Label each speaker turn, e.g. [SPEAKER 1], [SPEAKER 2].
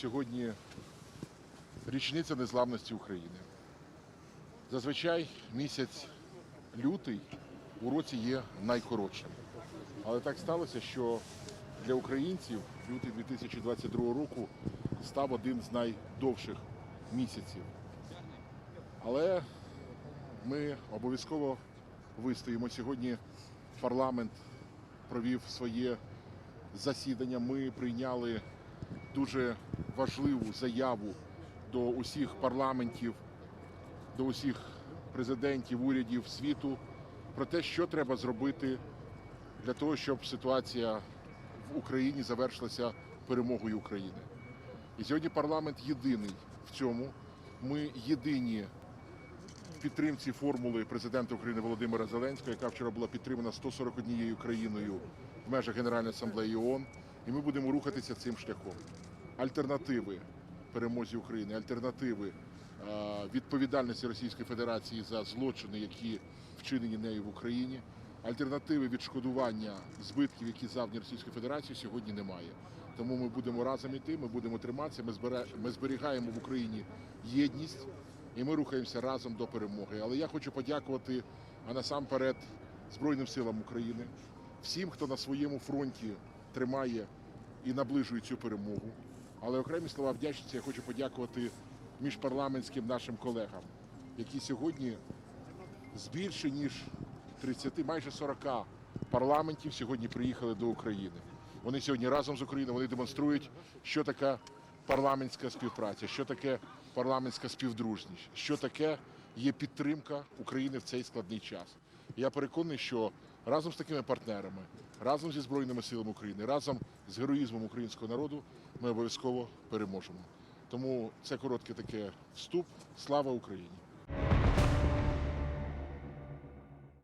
[SPEAKER 1] сьогодні річниця незламності України. Зазвичай місяць лютий у році є найкоротшим. Але так сталося, що для українців лютий 2022 року став один з найдовших місяців. Але ми обов'язково вистоїмо. Сьогодні парламент провів своє засідання. Ми прийняли дуже важливу заяву до усіх парламентів, до усіх президентів, урядів світу про те, що треба зробити для того, щоб ситуація в Україні завершилася перемогою України. І сьогодні парламент єдиний в цьому. Ми єдині в підтримці формули президента України Володимира Зеленського, яка вчора була підтримана 141 країною в межах Генеральної асамблеї ООН. І ми будемо рухатися цим шляхом. Альтернативи перемозі України, альтернативи е, відповідальності Російської Федерації за злочини, які вчинені нею в Україні. Альтернативи відшкодування збитків, які завдані Російської Федерації, сьогодні немає. Тому ми будемо разом іти, ми будемо триматися. Ми зберігаємо в Україні єдність і ми рухаємося разом до перемоги. Але я хочу подякувати а насамперед Збройним силам України, всім, хто на своєму фронті тримає і наближує цю перемогу. Але окремі слова вдячності я хочу подякувати міжпарламентським нашим колегам, які сьогодні з більше ніж 30, майже 40 парламентів сьогодні приїхали до України. Вони сьогодні разом з Україною вони демонструють, що таке парламентська співпраця, що таке парламентська співдружність, що таке є підтримка України в цей складний час. Я переконаний, що разом з такими партнерами, разом зі Збройними силами України, разом з героїзмом українського народу ми обов'язково переможемо. Тому це коротке таке вступ. Слава Україні!